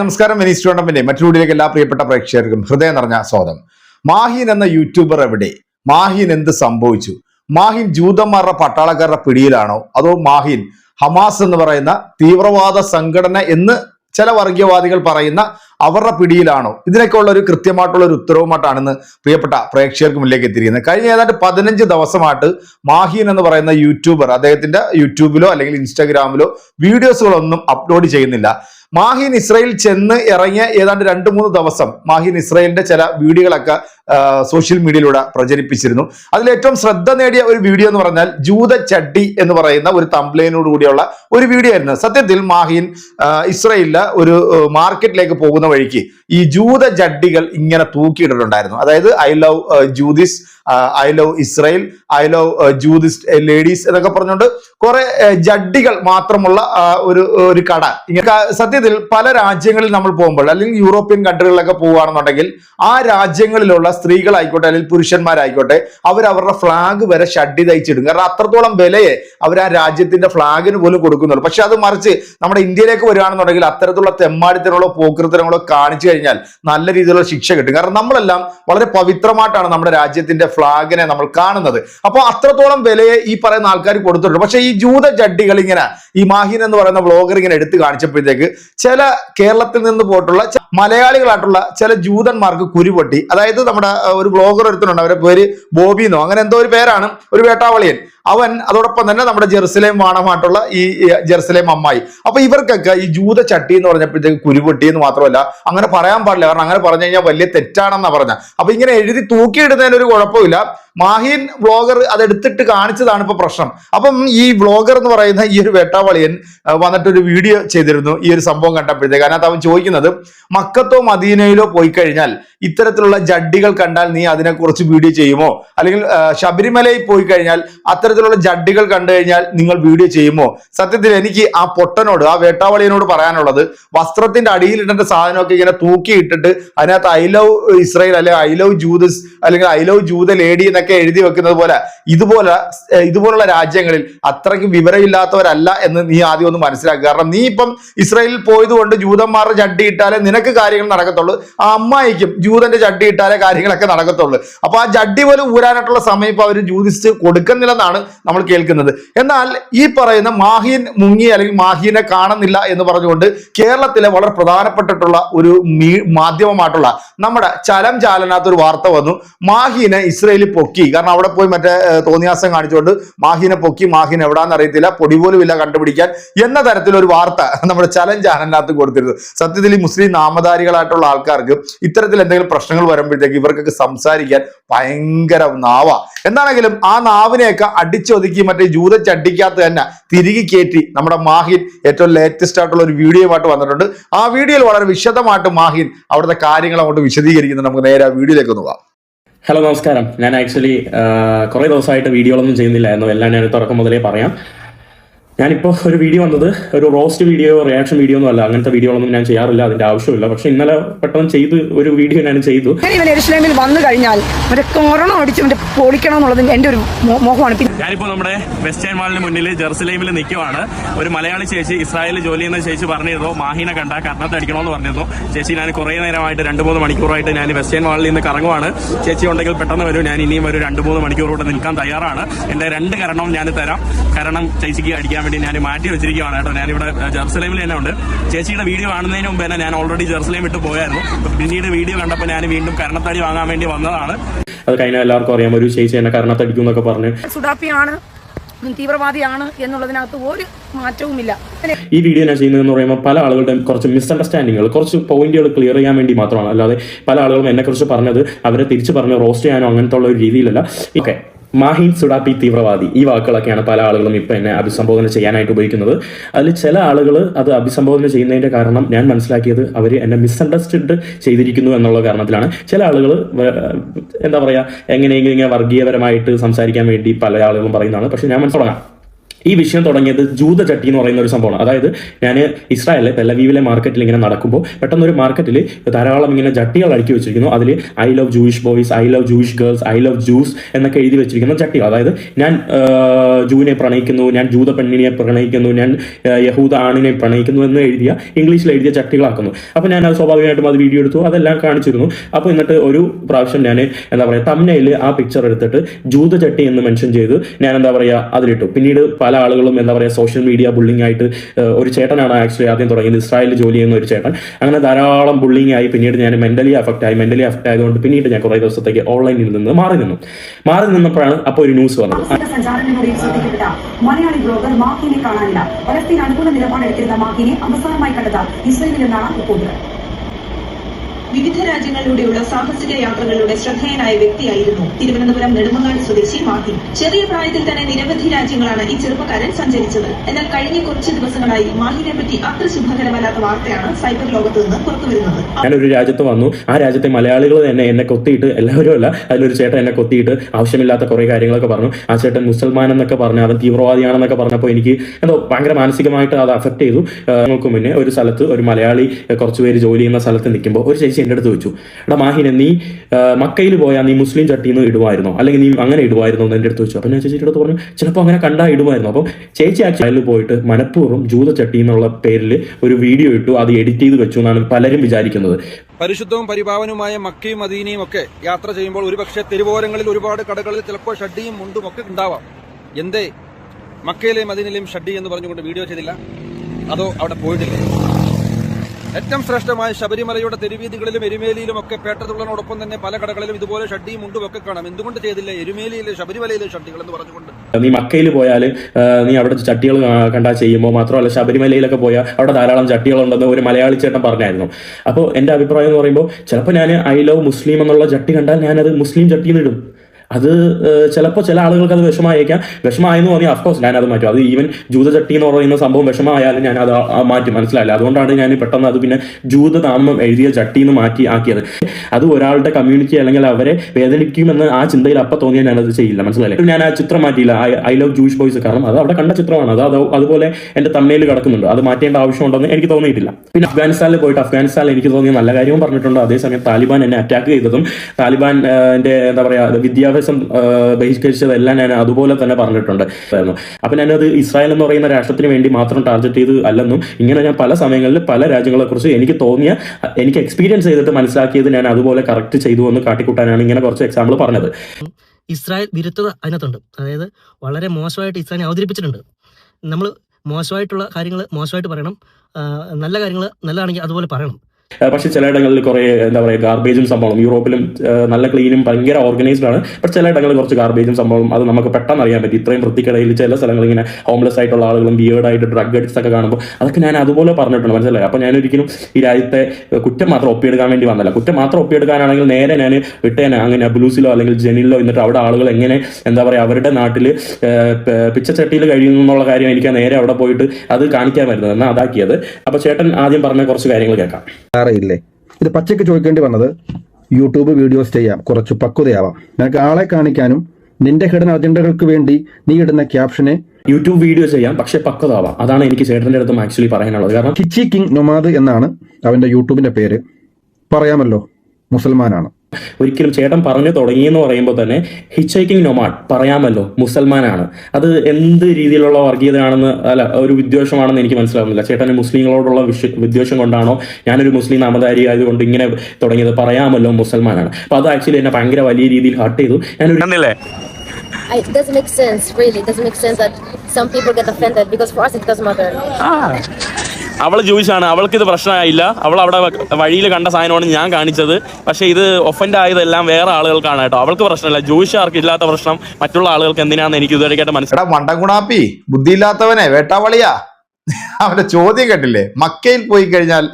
നമസ്കാരം. വെനീസ് ടൂർണമെന്റിന്റെ മറ്റു വീട്ടിലേക്ക് എല്ലാ പ്രിയപ്പെട്ട പ്രേക്ഷകർക്കും ഹൃദയം നിറഞ്ഞ സ്വാഗതം. മാഹിൻ എന്ന യൂട്യൂബർ എവിടെ? മാഹിൻ എന്ത് സംഭവിച്ചു? മാഹിൻ ജൂതന്മാരുടെ പട്ടാളക്കാരുടെ പിടിയിലാണോ? അതോ മാഹിൻ ഹമാസ് എന്ന് പറയുന്ന തീവ്രവാദ സംഘടന എന്ന് ചില വർഗീയവാദികൾ പറയുന്ന അവരുടെ പിടിയിലാണോ? ഇതിനൊക്കെ ഉള്ള ഒരു കൃത്യമായിട്ടുള്ള ഒരു ഉത്തരവുമായിട്ടാണെന്ന് പ്രിയപ്പെട്ട പ്രേക്ഷകർക്ക് മുന്നിലേക്ക് എത്തിയിരിക്കുന്നത്. കഴിഞ്ഞ ഏതാണ്ട് പതിനഞ്ച് ദിവസമായിട്ട് മാഹിൻ എന്ന് പറയുന്ന യൂട്യൂബർ അദ്ദേഹത്തിന്റെ യൂട്യൂബിലോ അല്ലെങ്കിൽ ഇൻസ്റ്റാഗ്രാമിലോ വീഡിയോസുകളൊന്നും അപ്ലോഡ് ചെയ്യുന്നില്ല. മാഹിൻ ഇസ്രയേൽ ചെന്ന് ഇറങ്ങിയ ഏതാണ്ട് രണ്ട് മൂന്ന് ദിവസം മാഹിൻ ഇസ്രയേലിന്റെ ചില വീഡിയോകളൊക്കെ സോഷ്യൽ മീഡിയയിലൂടെ പ്രചരിപ്പിച്ചിരുന്നു. അതിലേറ്റവും ശ്രദ്ധ നേടിയ ഒരു വീഡിയോ എന്ന് പറഞ്ഞാൽ ജൂത ചട്ടി എന്ന് പറയുന്ന ഒരു തംപ്ലൈനോട് കൂടിയുള്ള ഒരു വീഡിയോ ആയിരുന്നു. സത്യത്തിൽ മാഹിൻ ഇസ്രയേലിലെ ഒരു മാർക്കറ്റിലേക്ക് പോകുന്ന വഴിക്ക് ഈ ജൂത ജഡ്ഡികൾ ഇങ്ങനെ തൂക്കിയിട്ടിട്ടുണ്ടായിരുന്നു. അതായത് I love ജൂതിസ് I love Israel I love ജൂതിസ് ladies എന്നൊക്കെ പറഞ്ഞുകൊണ്ട് കുറെ ജഡ്ഡികൾ മാത്രമുള്ള ഒരു ഒരു കട. സത്യത്തിൽ പല രാജ്യങ്ങളിൽ നമ്മൾ പോകുമ്പോൾ അല്ലെങ്കിൽ യൂറോപ്യൻ കൺട്രികളിലൊക്കെ പോവുകയാണെന്നുണ്ടെങ്കിൽ ആ രാജ്യങ്ങളിലുള്ള സ്ത്രീകളായിക്കോട്ടെ അല്ലെങ്കിൽ പുരുഷന്മാരായിക്കോട്ടെ അവർ അവരുടെ ഫ്ലാഗ് വരെ ഷഡ്ഡി തയ്ച്ചിടും കാരണം അത്രത്തോളം വിലയെ അവർ ആ രാജ്യത്തിന്റെ ഫ്ലാഗിന് പോലും കൊടുക്കുന്നുള്ളൂ. പക്ഷെ അത് മറിച്ച് നമ്മുടെ ഇന്ത്യയിലേക്ക് വരികയാണെന്നുണ്ടെങ്കിൽ അത്തരത്തിലുള്ള തെമ്മാടിത്തരങ്ങളോ പോക്കൃത്തരങ്ങളോ കാണിച്ചു കഴിഞ്ഞാൽ നല്ല രീതിയിലുള്ള ശിക്ഷ കിട്ടും. കാരണം നമ്മളെല്ലാം വളരെ പവിത്രമായിട്ടാണ് നമ്മുടെ രാജ്യത്തിന്റെ ഫ്ലാഗിനെ നമ്മൾ കാണുന്നത്. അപ്പോൾ അത്രത്തോളം വിലയെ ഈ പറയുന്ന ആൾക്കാർ കൊടുത്തിട്ടുണ്ട്. പക്ഷെ ഈ ജൂത ജഡ്ഡികൾ ഇങ്ങനെ ഈ മാഹിൻ എന്ന് പറയുന്ന ബ്ലോഗർ ഇങ്ങനെ എടുത്തു കാണിച്ചപ്പോഴത്തേക്ക് ചില കേരളത്തിൽ നിന്ന് പോയിട്ടുള്ള മലയാളികളായിട്ടുള്ള ചില ജൂതന്മാർക്ക് കുരുപൊട്ടി. അതായത് നമ്മുടെ ഒരു ബ്ലോഗർ ഒരുത്തനുണ്ട്. അവരുടെ പേര് ബോബിന്നോ. അങ്ങനെ എന്തോ ഒരു പേരാണ്. ഒരു വേട്ടാവളിയൻ. അവൻ അതോടൊപ്പം തന്നെ നമ്മുടെ ജെറുസലേം വാണമായിട്ടുള്ള ഈ ജെറുസലേം അമ്മായി. അപ്പൊ ഇവർക്കൊക്കെ ഈ ജൂത ചട്ടി എന്ന് പറഞ്ഞപ്പോഴത്തേക്ക് കുരുപൊട്ടി എന്ന് മാത്രമല്ല അങ്ങനെ പറയാൻ പാടില്ല. കാരണം അങ്ങനെ പറഞ്ഞു കഴിഞ്ഞാൽ വലിയ തെറ്റാണെന്നാ പറഞ്ഞ. അപ്പൊ ഇങ്ങനെ എഴുതി തൂക്കിയിടുന്നതിന് ഒരു കുഴപ്പമില്ല. മാഹിൻ വ്ളോഗർ അത് എടുത്തിട്ട് കാണിച്ചതാണ് ഇപ്പൊ പ്രശ്നം. അപ്പം ഈ വ്ളോഗർ എന്ന് പറയുന്ന ഈ ഒരു വേട്ടാവളിയൻ വന്നിട്ടൊരു വീഡിയോ ചെയ്തിരുന്നു ഈ ഒരു സംഭവം കണ്ടപ്പോഴത്തേക്ക്. അതിനകത്ത് അവൻ ചോദിക്കുന്നത് മക്കത്തോ മദീനയിലോ പോയി കഴിഞ്ഞാൽ ഇത്തരത്തിലുള്ള ജഡ്ഡികൾ കണ്ടാൽ നീ അതിനെക്കുറിച്ച് വീഡിയോ ചെയ്യുമോ? അല്ലെങ്കിൽ ശബരിമലയിൽ പോയി കഴിഞ്ഞാൽ അത്തരത്തിലുള്ള ജഡ്ഡികൾ കണ്ടു കഴിഞ്ഞാൽ നിങ്ങൾ വീഡിയോ ചെയ്യുമോ? സത്യത്തിൽ എനിക്ക് ആ പൊട്ടനോട് ആ വേട്ടാവളിയനോട് പറയാനുള്ളത് വസ്ത്രത്തിന്റെ അടിയിൽ അടിയിലിടേണ്ട സാധനമൊക്കെ ഇങ്ങനെ തൂക്കി ഇട്ടിട്ട് അതിനകത്ത് ഐ ലവ് ഇസ്രയേൽ അല്ലെങ്കിൽ ഐ ലവ് ജൂതസ് അല്ലെങ്കിൽ ഐ ലവ് ജൂത ലേഡി എന്നൊക്കെ എഴുതി വെക്കുന്നത് പോലെ ഇതുപോലെ ഇതുപോലുള്ള രാജ്യങ്ങളിൽ അത്രയ്ക്ക് വിവരമില്ലാത്തവരല്ല എന്ന് നീ ആദ്യം ഒന്ന് മനസ്സിലാക്കുക. കാരണം നീ ഇപ്പം ഇസ്രായേലിൽ പോയതുകൊണ്ട് ജൂതന്മാരുടെ ചട്ടി ഇട്ടാലേ നിനക്ക് കാര്യങ്ങൾ നടക്കത്തുള്ളൂ. ആ അമ്മായിക്കും ജൂതന്റെ ചട്ടി ഇട്ടാലേ കാര്യങ്ങളൊക്കെ നടക്കത്തുള്ളൂ. അപ്പൊ ആ ജഡ്ഡി പോലും ഊരാനായിട്ടുള്ള സമയം ഇപ്പൊ അവർ ജൂതിസ്റ്റ് കൊടുക്കുന്നില്ലെന്നാണ് നമ്മൾ കേൾക്കുന്നത്. എന്നാൽ ഈ പറയുന്ന മാഹീൻ മുങ്ങി അല്ലെങ്കിൽ മാഹീനെ കാണുന്നില്ല എന്ന് പറഞ്ഞുകൊണ്ട് കേരളത്തിലെ വളരെ പ്രധാനപ്പെട്ടിട്ടുള്ള ഒരു മാധ്യമമായിട്ടുള്ള നമ്മുടെ ചലം ചാലനകത്ത് ഒരു വാർത്ത വന്നു. മാഹീനെ ഇസ്രയേലിൽ പൊക്കി. കാരണം അവിടെ പോയി മറ്റേ തോന്നിയാസം കാണിച്ചുകൊണ്ട് മാഹീനെ പൊക്കി. മാഹീൻ എവിടാന്ന് അറിയത്തില്ല. പൊടി പോലും ഇല്ല കണ്ടുപിടിക്കാൻ. എന്ന തരത്തിലൊരു വാർത്ത നമ്മുടെ ചലം ചാനലിനകത്ത് കൊടുത്തിരുന്നു. സത്യത്തിൽ ഈ മുസ്ലിം നാമധാരികളായിട്ടുള്ള ആൾക്കാർക്ക് ഇത്തരത്തിൽ എന്തെങ്കിലും പ്രശ്നങ്ങൾ വരുമ്പോഴത്തേക്ക് ഇവർക്കൊക്കെ സംസാരിക്കാൻ ഭയങ്കര നാവ. എന്താണെങ്കിലും ആ നാവിനെയൊക്കെ അടിച്ചൊതുക്കി മറ്റേ ജൂത ചട്ടിക്കകത്ത് തന്നെ തിരികെ കയറ്റി നമ്മുടെ മാഹിൻ ഏറ്റവും ലേറ്റസ്റ്റ് ആയിട്ടുള്ള ഒരു വീഡിയോയുമായിട്ട് വന്നിട്ടുണ്ട്. ആ വീഡിയോയിൽ വളരെ വിശദമായിട്ട് മാഹിൻ അവിടുത്തെ കാര്യങ്ങൾ അങ്ങോട്ട് വിശദീകരിക്കുന്നുണ്ട്. നമുക്ക് നേരെ ആ വീഡിയോയിലേക്ക് ഒന്ന് പോവാം ഹലോ നമസ്കാരം. ഞാൻ ആക്ച്വലി കുറേ ദിവസമായിട്ട് വീഡിയോകളൊന്നും ചെയ്യുന്നില്ലായിരുന്നു. എല്ലാം ഞാൻ തുടക്കം മുതലേ പറയാം. ഞാനിപ്പോൾ ഒരു വീഡിയോ വന്നത് ഒരു റോസ്റ്റ് വീഡിയോ റിയാക്ഷൻ വീഡിയോ ഒന്നും അല്ല. അങ്ങനത്തെ വീഡിയോകളൊന്നും ഞാൻ ചെയ്യാറില്ല. അതിന്റെ ആവശ്യമില്ല. പക്ഷെ ഇന്നലെ പെട്ടെന്ന് ചെയ്ത് ഒരു വീഡിയോ ഞാൻ ചെയ്തു. ഞാൻ ഇവൻ എരുസലേമിൽ വന്നു കഴിഞ്ഞാൽ മറ്റേ കൊറോണ അടിച്ച് മറ്റേ പൊളിക്കണം എന്നുള്ളത് എന്റെ ഒരു മോഹമാണ്. ഞാനിപ്പോ നമ്മുടെ വെസ്റ്റേൺ മാളിന് മുന്നിൽ ജെറുസലേമിൽ നിൽക്കുവാണ് ഒരു മലയാളി ചേച്ചി ഇസ്രായേലിൽ ജോലി ചെയ്യുന്ന ചേച്ചി പറഞ്ഞിരുന്നു. മാഹിനെ കണ്ട കർണത്ത് അടിക്കണമെന്ന് പറഞ്ഞിരുന്നു. ചേച്ചി ഞാൻ കുറേ നേരമായിട്ട് രണ്ട് മൂന്ന് മണിക്കൂറായിട്ട് ഞാൻ വെസ്റ്റേൺ മാളിൽ നിന്ന് കറങ്ങുവാണ്. ചേച്ചി ഉണ്ടെങ്കിൽ പെട്ടെന്ന് വരും. ഞാൻ ഇനിയും ഒരു രണ്ട് മൂന്ന് മണിക്കൂർ കൂടെ നിൽക്കാൻ തയ്യാറാണ്. എന്റെ രണ്ട് കരണവും ഞാൻ തരാം. കാരണം ചേച്ചിക്ക് അടിക്കാൻ വേണ്ടി ഞാൻ മാറ്റി വെച്ചിരിക്കുകയാണ് കേട്ടോ. ഞാനിവിടെ ജെറുസലേമിൽ തന്നെ ഉണ്ട്. ചേച്ചിയുടെ വീഡിയോ കാണുന്നതിന് മുമ്പ് തന്നെ ഞാൻ ഓൾറെഡി ജെറുസലേം വിട്ട് പോയായിരുന്നു. പിന്നീട് വീഡിയോ കണ്ടപ്പോൾ ഞാൻ വീണ്ടും കരണത്തടി വാങ്ങാൻ വേണ്ടി വന്നതാണ്. അത് കഴിഞ്ഞാൽ എല്ലാവർക്കും അറിയാം ഒരു ചേച്ചി എന്നെ കരണത്തടിക്കും എന്നൊക്കെ പറഞ്ഞ്. സുഡാപ്പിയാണ് തീവ്രവാദിയാണ് എന്നുള്ളതിനകത്ത് ഒരു മാറ്റവുമില്ല. ഈ വീഡിയോ ഞാൻ ചെയ്യുന്നതെന്ന് പറയുമ്പോൾ പല ആളുകളുടെയും കുറച്ച് മിസ്അണ്ടർസ്റ്റാൻഡിങ്ങുകൾ കുറച്ച് പോയിന്റുകൾ ക്ലിയർ ചെയ്യാൻ വേണ്ടി മാത്രമാണ്. അല്ലാതെ പല ആളുകളും എന്നെ എന്നെക്കുറിച്ച് പറഞ്ഞത് അവരെ തിരിച്ചു പറഞ്ഞ് റോസ്റ്റ് ചെയ്യാനോ അങ്ങനത്തെ ഉള്ള ഒരു രീതിയിലല്ല. ഓക്കെ മാഹിൻ സുഡാപ്പി തീവ്രവാദി. ഈ വാക്കുകളൊക്കെയാണ് പല ആളുകളും ഇപ്പം എന്നെ അഭിസംബോധന ചെയ്യാനായിട്ട് ഉപയോഗിക്കുന്നത്. അതിൽ ചില ആളുകൾ അത് അഭിസംബോധന ചെയ്യുന്നതിന്റെ കാരണം ഞാൻ മനസ്സിലാക്കിയത് അവർ എന്നെ മിസ്അണ്ടർസ്റ്റുഡ് ചെയ്തിരിക്കുന്നു എന്നുള്ള കാരണത്തിലാണ്. ചില ആളുകൾ എന്താ പറയുക എങ്ങനെയെങ്കിലും ഇങ്ങനെ വർഗീയപരമായിട്ട് സംസാരിക്കാൻ വേണ്ടി പല ആളുകളും പറയുന്നതാണ്. പക്ഷെ ഞാൻ മനസ്സിലാക്കാം ഈ വിഷയം തുടങ്ങിയത് ജൂത ചട്ടി എന്ന് പറയുന്ന ഒരു സംഭവമാണ്. അതായത് ഞാൻ ഇസ്രായേലിലെ തെലവീവിലെ മാർക്കറ്റിൽ ഇങ്ങനെ നടക്കുമ്പോൾ പെട്ടെന്ന് ഒരു മാർക്കറ്റിൽ ധാരാളം ഇങ്ങനെ ചട്ടികൾ അടുക്കി വെച്ചിരിക്കുന്നു. അതിൽ I love Jewish boys I love Jewish girls I love Jews എന്നൊക്കെ എഴുതി വെച്ചിരിക്കുന്ന ചട്ടികൾ. അതായത് ഞാൻ ജൂവിനെ പ്രണയിക്കുന്നു ഞാൻ ജൂത പെണ്ണിനെ പ്രണയിക്കുന്നു ഞാൻ യഹൂദ ആണിനെ പ്രണയിക്കുന്നു എന്ന് എഴുതിയ ഇംഗ്ലീഷിൽ എഴുതിയ ചട്ടികളാക്കുന്നു. അപ്പോൾ ഞാൻ അത് സ്വാഭാവികമായിട്ടും അത് വീഡിയോ എടുത്തു അതെല്ലാം കാണിച്ചിരുന്നു. അപ്പോൾ എന്നിട്ട് ഒരു പ്രാവശ്യം ഞാൻ എന്താ പറയുക തമ്മയിൽ ആ പിക്ചർ എടുത്തിട്ട് ജൂത ചട്ടി എന്ന് മെൻഷൻ ചെയ്ത് ഞാൻ എന്താ പറയുക അതിലിട്ടു. പിന്നീട് പല ആളുകളും എന്താ പറയുക സോഷ്യൽ മീഡിയ ബുള്ളിംഗ് ആയിട്ട് ഒരു ചേട്ടനാണ് ആക്ച്വലി ആദ്യം തുടങ്ങിയത്. ഇസ്രായേലിൽ ജോലി ചെയ്യുന്ന ഒരു ചേട്ടൻ. അങ്ങനെ ധാരാളം ബുള്ളിംഗ് ആയി പിന്നീട് ഞാൻ മെന്റലി അഫക്റ്റ് ആയി. മെന്റലി അഫക്റ്റ് ആയതുകൊണ്ട് പിന്നീട് ഞാൻ കുറേ ദിവസത്തേക്ക് ഓൺലൈനിൽ നിന്ന് മാറി നിന്നു. മാറി നിന്നപ്പോഴാണ് അപ്പോൾ ഒരു ന്യൂസ് വന്നത്. മലയാളി ബ്ലോഗർ മാക്കിനെ കാണാനില്ല. പലസ്തീൻ അനുകൂല നിലപാടെടുത്തിരുന്ന മാക്കിനെ അവസാനമായി കണ്ടത് ഇസ്രയേലിൽ നിന്നാണ് റിപ്പോർട്ടുകൾ. വിവിധ രാജ്യങ്ങളിലൂടെയുള്ള സാഹസിക യാത്രകളുടെ ശ്രദ്ധേയനായ വ്യക്തിയായിരുന്നു തിരുവനന്തപുരം നെടുമങ്ങാട് സ്വദേശി മാഹി. ചെറിയ പ്രായത്തിൽ തന്നെ നിരവധി രാജ്യങ്ങളാണ് ഈ ചെറുപ്പക്കാരൻ സഞ്ചരിച്ചത്. എന്നാൽ കഴിഞ്ഞ കുറച്ച് ദിവസങ്ങളായി മാഹിനെ പറ്റി അത്ര ശുഭകരമല്ലാത്ത വാർത്തയാണ് സൈബർ ലോകത്ത് നിന്ന് പുറത്തുവരുന്നത്. ഞാനൊരു രാജ്യത്ത് വന്നു. ആ രാജ്യത്തെ മലയാളികൾ തന്നെ എന്നെ കൊത്തിയിട്ട് എല്ലാവരും അല്ല അതിലൊരു ചേട്ടൻ എന്നെ കൊത്തിയിട്ട് ആവശ്യമില്ലാത്ത കുറെ കാര്യങ്ങളൊക്കെ പറഞ്ഞു. ആ ചേട്ടൻ മുസൽമാൻ എന്നൊക്കെ പറഞ്ഞു അവൻ തീവ്രവാദിയാണെന്നൊക്കെ പറഞ്ഞപ്പോൾ എനിക്ക് എന്തോ ഭയങ്കര മാനസികമായിട്ട് അത് അഫക്ട് ചെയ്തു. നമുക്ക് മുന്നേ ഒരു സ്ഥലത്ത് ഒരു മലയാളി കുറച്ചുപേര് കുറച്ച് പേര് ജോലി ചെയ്യുന്ന സ്ഥലത്ത് നിൽക്കുമ്പോൾ ഒരു ചേച്ചി എന്റെ അടുത്ത് ചോദിച്ചു എടാ മാഹിനെ നീ മക്കയിൽ പോയാൽ നീ മുസ്ലിം ചട്ടിന്ന് ഇടുമായിരുന്നോ അല്ലെങ്കിൽ നീ അങ്ങനെ ഇടുമായിരുന്നോ എന്ന് എന്റെ അടുത്ത് ചോദിച്ചു. അപ്പം ഞാൻ ചേച്ചിയുടെ അടുത്ത് പറഞ്ഞു ചിലപ്പോൾ അങ്ങനെ കണ്ടാ ഇടുമായിരുന്നു. അപ്പം ചേച്ചി ആക്ച്വലി പോയിട്ട് മനഃപൂർവം ജൂത ചട്ടി എന്നുള്ള പേരിൽ ഒരു വീഡിയോ ഇട്ടു അത് എഡിറ്റ് ചെയ്ത് വെച്ചു എന്നാണ് പലരും വിചാരിക്കുന്നത്. പരിശുദ്ധവും പരിപാവനുമായ മക്കയും മദീനയും ഒക്കെ യാത്ര ചെയ്യുമ്പോൾ ഒരുപക്ഷെ തെരുവോരങ്ങളിൽ ഒരുപാട് കടകളിൽ ചിലപ്പോൾ ഷഡ്ഡിയും മുണ്ടും ഒക്കെ ഉണ്ടാവാം. എന്തേ? മക്കയിലെയും മദീനയിലെയും ഷഡ്ഡി എന്ന് പറഞ്ഞുകൊണ്ട് വീഡിയോ ചെയ്തില്ല. അതോ അവിടെ പോയിട്ടില്ല? ഏറ്റവും ശ്രേഷ്ഠമായ ശബരിമലയുടെ തെരുവീതികളിലും എരുമേലിയിലും ഒക്കെ പേട്ടതുള്ളനോടൊപ്പം തന്നെ പല കടകളിലും ഇതുപോലെ ഷഡ്ഡിയും മുണ്ടും ഒക്കെ കാണാം. എന്തുകൊണ്ട് ചെയ്തില്ല? എരുമേലിയിലെ ശബരിമലയിലെ ഷഡ്ഡികൾ എന്ന് പറഞ്ഞുകൊണ്ട്. നീ മക്കയിൽ പോയാൽ നീ അവിടെ ചട്ടികൾ കണ്ടാ ചെയ്യുമ്പോൾ മാത്രമല്ല ശബരിമലയിലൊക്കെ പോയാൽ അവിടെ ധാരാളം ചട്ടികളുണ്ടെന്ന് ഒരു മലയാളി ചേട്ടൻ പറഞ്ഞായിരുന്നു. അപ്പോൾ എന്റെ അഭിപ്രായം എന്ന് പറയുമ്പോൾ ചിലപ്പോൾ ഞാൻ ഐ ലവ് മുസ്ലിം എന്നുള്ള ചട്ടി കണ്ടാൽ ഞാനത് മുസ്ലിം ചട്ടിയിൽ ഇടും. അത് ചിലപ്പോൾ ചില ആളുകൾക്ക് അത് വിഷമായേക്കാം. വിഷമായെന്ന് പറഞ്ഞാൽ അഫ്കോഴ്സ് ഞാൻ അത് മാറ്റും. അത് ഈവൻ ജൂത ചട്ടി എന്ന് പറയുന്ന സംഭവം വിഷമമായാലും ഞാൻ അത് മാറ്റി. മനസ്സിലായില്ല? അതുകൊണ്ടാണ് ഞാൻ പെട്ടെന്ന് അത് പിന്നെ ജൂതനാമം എഴുതിയ ചട്ടി എന്ന് മാറ്റി ആക്കിയത്. അത് ഒരാളുടെ കമ്മ്യൂണിറ്റി അല്ലെങ്കിൽ അവരെ വേദനിക്കുമെന്ന് ആ ചിന്തയിൽ അപ്പം തോന്നിയാൽ ഞാനത് ചെയ്യില്ല. മനസ്സിലായില്ലേ? ഞാൻ ആ ചിത്രം മാറ്റിയില്ല. ഐ ലവ് ജൂയിഷ് ബോയ്സ് കാരണം അത് അവിടെ കണ്ട ചിത്രമാണ്. അത് അത് അതുപോലെ എന്റെ തമ്മയിൽ കിടക്കുന്നുണ്ട്. അത് മാറ്റേണ്ട ആവശ്യമുണ്ടെന്ന് എനിക്ക് തോന്നിയിട്ടില്ല. പിന്നെ അഫ്ഗാനിസ്ഥാനിൽ പോയിട്ട് അഫ്ഗാനിസ്ഥാനിൽ എനിക്ക് തോന്നിയ നല്ല കാര്യവും പറഞ്ഞിട്ടുണ്ട്. അതേസമയം താലിബാൻ എന്നെ അറ്റാക്ക് ചെയ്തതും താലിബാൻ എന്താ പറയുക വിദ്യാഭ്യാസം ആ, ബഹിഷ്കരിച്ചതെല്ലാം ഞാൻ അതുപോലെ തന്നെ പറഞ്ഞിട്ടുണ്ട്. അപ്പൊ ഞാനത് ഇസ്രായേൽ എന്ന് പറയുന്ന രാഷ്ട്രത്തിന് വേണ്ടി മാത്രം ടാർഗറ്റ് ചെയ്ത് അല്ലെന്നും ഇങ്ങനെ ഞാൻ പല സമയങ്ങളിൽ പല രാജ്യങ്ങളെ കുറിച്ച് എനിക്ക് തോന്നിയ എനിക്ക് എക്സ്പീരിയൻസ് ചെയ്തിട്ട് മനസ്സിലാക്കിയത് ഞാൻ അതുപോലെ കറക്റ്റ് ചെയ്തു എന്ന് കാട്ടിക്കൂട്ടാനാണ് ഇങ്ങനെ കുറച്ച് എക്സാമ്പിൾ പറഞ്ഞത്. ഇസ്രായേൽ വിരുദ്ധത അതിനകത്തുണ്ട്. അതായത് വളരെ മോശമായിട്ട് ഇസ്രായേലിനെ അവതരിപ്പിച്ചിട്ടുണ്ട്. നമ്മൾ മോശമായിട്ടുള്ള കാര്യങ്ങൾ മോശമായിട്ട് പറയണം. നല്ല കാര്യങ്ങൾ നല്ലതാണെങ്കിൽ അതുപോലെ പറയണം. പക്ഷെ ചിലയിടങ്ങളിൽ കുറെ എന്താ പറയുക ഗാർബേജും സംഭവം യൂറോപ്പിലും നല്ല ക്ലീനും ഭയങ്കര ഓർഗനൈസ്ഡ് ആണ്. പക്ഷെ ചിലയിടങ്ങളിൽ കുറച്ച് ഗാർബേജും സംഭവം അത് നമുക്ക് പെട്ടെന്ന് അറിയാൻ പറ്റും. ഇത്രയും വൃത്തിക്കിടയിൽ ചില സ്ഥലങ്ങളിൽ ഇങ്ങനെ ഹോംലെസ് ആയിട്ടുള്ള ആളുകളും ബിയേർഡ് ആയിട്ട് ഡ്രഗ് അഡിക്ട്സ് ഒക്കെ കാണുമ്പോൾ അതൊക്കെ ഞാൻ അതുപോലെ പറഞ്ഞിട്ടുണ്ട്. മനസ്സിലായി? അപ്പോൾ ഞാൻ ഒരിക്കലും ഈ രാജ്യത്തെ കുറ്റം മാത്രം ഒപ്പിയെടുക്കാൻ വേണ്ടി വന്നല്ല കുറ്റം മാത്രം ഒപ്പിയെടുക്കാനാണെങ്കിൽ നേരെ ഞാൻ വിട്ടേനെ അങ്ങനെ ബ്ലൂസിലോ അല്ലെങ്കിൽ ജെനിലോ എന്നിട്ട് അവിടെ ആളുകൾ എങ്ങനെ എന്താ പറയുക അവരുടെ നാട്ടിൽ പിച്ചച്ചട്ടിയിൽ കഴിയുന്നു എന്നുള്ള കാര്യം എനിക്ക് നേരെ അവിടെ പോയിട്ട് അത് കാണിക്കാൻ വരുന്നത്. എന്നാൽ അതാക്കിയത്. അപ്പോൾ ചേട്ടൻ ആദ്യം പറഞ്ഞ കുറച്ച് കാര്യങ്ങൾ കേൾക്കാം. അറിയില്ലേ ഇത് പച്ചയ്ക്ക് ചോദിക്കേണ്ടി വന്നത് യൂട്യൂബ് വീഡിയോസ് ചെയ്യാം. കുറച്ച് പക്വതയാവാം. നിനക്ക് ആളെ കാണിക്കാനും നിന്റെ ഹിഡൻ അജണ്ടകൾക്ക് വേണ്ടി നീ ഇടുന്ന ക്യാപ്ഷനെ യൂട്യൂബ് വീഡിയോ ചെയ്യാം. പക്ഷേ പക്വതാവാം. അതാണ് എനിക്ക് ചേട്ടന്റെ അടുത്തും ആക്ച്വലി പറയാനുള്ളത്. കാരണം കിച്ചി കിങ് നൊമാദ് എന്നാണ് അവന്റെ യൂട്യൂബിന്റെ പേര്. പറയാമല്ലോ. മുസൽമാനാണ്. ഒരിക്കലും ചേട്ടൻ പറഞ്ഞു തുടങ്ങിയെന്ന് പറയുമ്പോൾ തന്നെ ഹിച്ചൈക്കിംഗ് നൊമാഡ് പറയാമല്ലോ മുസൽമാനാണ്. അത് എന്ത് രീതിയിലുള്ള വർഗീയതയാണെന്ന് അല്ല ഒരു വിദ്വേഷമാണെന്ന് എനിക്ക് മനസ്സിലാവുന്നില്ല. ചേട്ടന് മുസ്ലിങ്ങളോടുള്ള വിശ്വ വിദ്വേഷം കൊണ്ടാണോ ഞാനൊരു മുസ്ലിം നാമധാരി ആയതുകൊണ്ട് ഇങ്ങനെ തുടങ്ങിയത്? പറയാമല്ലോ മുസൽമാനാണ്. അപ്പൊ അത് ആക്ച്വലി എന്നെ ഭയങ്കര വലിയ രീതിയിൽ ഹർട്ട് ചെയ്തു. ഞാനൊരു it doesn't make sense, really. It doesn't make sense that some people get offended because for us it doesn't matter. അവൾ ജൂയിഷാണ് അവൾക്ക് ഇത് പ്രശ്നമായില്ല. അവൾ അവിടെ വഴിയിൽ കണ്ട സാധനമാണ് ഞാൻ കാണിച്ചത്. പക്ഷേ ഇത് ഒഫൻഡ് ആയതെല്ലാം വേറെ ആളുകൾക്കാണ് കേട്ടോ. അവൾക്ക് പ്രശ്നമില്ല. ജൂയിഷാർക്ക് ഇല്ലാത്ത പ്രശ്നം മറ്റുള്ള ആളുകൾക്ക് എന്തിനാന്ന് എനിക്ക് ഇതുവരെയായിട്ട് മനസ്സിലായി എടാ മണ്ടൻകുണാപ്പി ബുദ്ധിയില്ലാത്തവനെ വേട്ടാവളിയാ. അവന്റെ ചോദ്യം കേട്ടില്ലേ? മക്കയിൽ പോയി കഴിഞ്ഞാൽ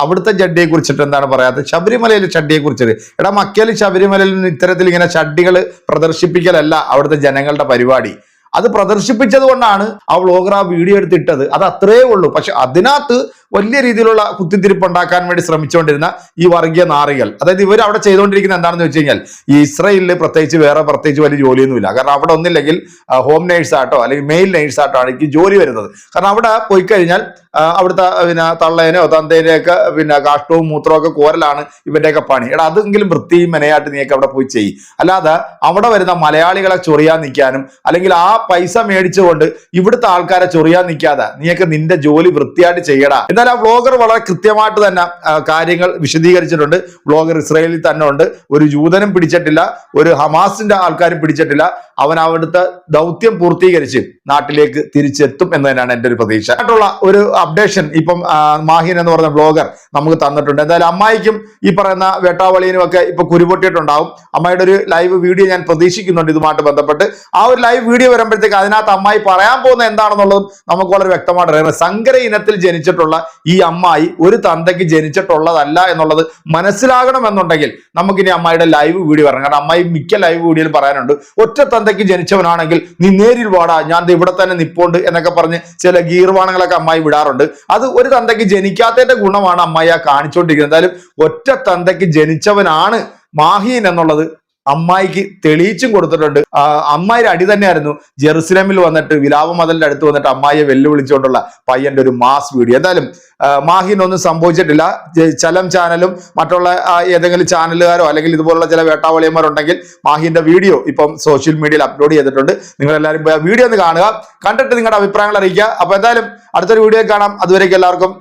അവിടുത്തെ ചട്ടിയെ കുറിച്ചിട്ട് എന്താണ് പറയാത്തത് ശബരിമലയിലെ ചട്ടിയെ കുറിച്ചിട്ട് എടാ മക്കയിൽ ശബരിമലയിൽ ഇത്തരത്തിൽ ഇങ്ങനെ ചട്ടികൾ പ്രദർശിപ്പിക്കലല്ല അവിടുത്തെ ജനങ്ങളുടെ പരിപാടി. അത് പ്രദർശിപ്പിച്ചത് കൊണ്ടാണ് ആ വ്ളോഗർ ആ വീഡിയോ എടുത്തിട്ടത്. അത് അത്രേ ഉള്ളൂ. പക്ഷെ അതിനകത്ത് വലിയ രീതിയിലുള്ള കുത്തിത്തിരിപ്പ് ഉണ്ടാക്കാൻ വേണ്ടി ശ്രമിച്ചുകൊണ്ടിരുന്ന ഈ വർഗീയ നാറികൾ. അതായത് ഇവർ അവിടെ ചെയ്തുകൊണ്ടിരിക്കുന്ന എന്താണെന്ന് വെച്ച് കഴിഞ്ഞാൽ ഈ ഇസ്രയേലിൽ പ്രത്യേകിച്ച് വേറെ പ്രത്യേകിച്ച് വലിയ ജോലിയൊന്നുമില്ല. കാരണം അവിടെ ഒന്നില്ലെങ്കിൽ ഹോം നേഴ്സായിട്ടോ അല്ലെങ്കിൽ മെയിൽ നേഴ്സായിട്ടോ ആണ് ജോലി വരുന്നത്. കാരണം അവിടെ പോയി കഴിഞ്ഞാൽ അവിടുത്തെ പിന്നെ തള്ളേനോ തന്തേനെയൊക്കെ പിന്നെ കാഷ്ടവും മൂത്രവും ഒക്കെ കോരലാണ് ഇവന്റെയൊക്കെ പണി. എടാ അതെങ്കിലും വൃത്തിയും മെനയായിട്ട് നീയൊക്കെ അവിടെ പോയി ചെയ്യും. അല്ലാതെ അവിടെ വരുന്ന മലയാളികളെ ചൊറിയാൻ നിൽക്കാനും അല്ലെങ്കിൽ ആ പൈസ മേടിച്ചുകൊണ്ട് ഇവിടുത്തെ ആൾക്കാരെ ചൊറിയാൻ നിൽക്കാതെ നീയൊക്കെ നിന്റെ ജോലി വൃത്തിയായിട്ട് ചെയ്യടാ. എന്നാൽ ആ വ്ളോഗർ വളരെ കൃത്യമായിട്ട് തന്നെ കാര്യങ്ങൾ വിശദീകരിച്ചിട്ടുണ്ട്. വ്ളോഗർ ഇസ്രയേലിൽ തന്നെ ഉണ്ട്. ഒരു ജൂതനും പിടിച്ചിട്ടില്ല ഒരു ഹമാസിന്റെ ആൾക്കാരും പിടിച്ചിട്ടില്ല. അവൻ അവിടുത്തെ ദൗത്യം പൂർത്തീകരിച്ച് നാട്ടിലേക്ക് തിരിച്ചെത്തും എന്ന് തന്നെയാണ് എന്റെ ഒരു പ്രതീക്ഷ. ആയിട്ടുള്ള ഒരു അപ്ഡേഷൻ ഇപ്പം മാഹിൻ എന്ന് പറഞ്ഞ ബ്ലോഗർ നമുക്ക് തന്നിട്ടുണ്ട്. എന്തായാലും അമ്മായിക്കും ഈ പറയുന്ന വേട്ടാവളിയനും ഒക്കെ ഇപ്പൊ കുരുപൊട്ടിയിട്ടുണ്ടാവും. അമ്മയുടെ ഒരു ലൈവ് വീഡിയോ ഞാൻ പ്രതീക്ഷിക്കുന്നുണ്ട് ഇതുമായിട്ട് ബന്ധപ്പെട്ട്. ആ ഒരു ലൈവ് വീഡിയോ വരുമ്പോഴത്തേക്ക് അതിനകത്ത് അമ്മായി പറയാൻ പോകുന്ന എന്താണെന്നുള്ളതും നമുക്ക് വളരെ വ്യക്തമായിട്ട് അറിയാം. സങ്കര ഇനത്തിൽ ജനിച്ചിട്ടുള്ള ഈ അമ്മായി ഒരു തന്തയ്ക്ക് ജനിച്ചിട്ടുള്ളതല്ല എന്നുള്ളത് മനസ്സിലാകണമെന്നുണ്ടെങ്കിൽ നമുക്കിനി അമ്മായിയുടെ ലൈവ് വീഡിയോ പറയാം കാരണം അമ്മായി മിക്ക ലൈവ് വീഡിയോയിലും പറയാനുണ്ട് ഒറ്റ തന്തയ്ക്ക് ജനിച്ചവനാണെങ്കിൽ നീ നേരിൽ വാടാ ഞാൻ ഇവിടെ തന്നെ നിപ്പോണ്ട് എന്നൊക്കെ പറഞ്ഞ് ചില ഗീർവാണങ്ങളൊക്കെ അമ്മായി വിടാറുണ്ട്. അത് ഒരു തന്തയ്ക്ക് ജനിക്കാത്തതിന്റെ ഗുണമാണ് അമ്മായി ആ കാണിച്ചുകൊണ്ടിരിക്കുന്നത് എന്തായാലും ഒറ്റ തന്തയ്ക്ക് ജനിച്ചവനാണ് മാഹീൻ എന്നുള്ളത് അമ്മായിക്ക് തെളിയിച്ചും കൊടുത്തിട്ടുണ്ട്. അമ്മായി അടി തന്നെയായിരുന്നു ജെറുസലേമിൽ വന്നിട്ട് വിലാപ മതലിന്റെ അടുത്ത് വന്നിട്ട് അമ്മായിയെ വെല്ലുവിളിച്ചുകൊണ്ടുള്ള പയ്യന്റെ ഒരു മാസ് വീഡിയോ. എന്തായാലും മാഹിനൊന്നും സംഭവിച്ചിട്ടില്ല. ചലം ചാനലും മറ്റുള്ള ഏതെങ്കിലും ചാനലുകാരോ അല്ലെങ്കിൽ ഇതുപോലുള്ള ചില വേട്ടാവളിയന്മാരുണ്ടെങ്കിൽ മാഹിന്റെ വീഡിയോ ഇപ്പം സോഷ്യൽ മീഡിയയിൽ അപ്ലോഡ് ചെയ്തിട്ടുണ്ട്. നിങ്ങൾ എല്ലാവരും വീഡിയോ ഒന്ന് കാണുക. കണ്ടിട്ട് നിങ്ങളുടെ അഭിപ്രായങ്ങൾ അറിയിക്കുക. അപ്പൊ എന്തായാലും അടുത്തൊരു വീഡിയോ കാണാം. അതുവരേക്കും എല്ലാവർക്കും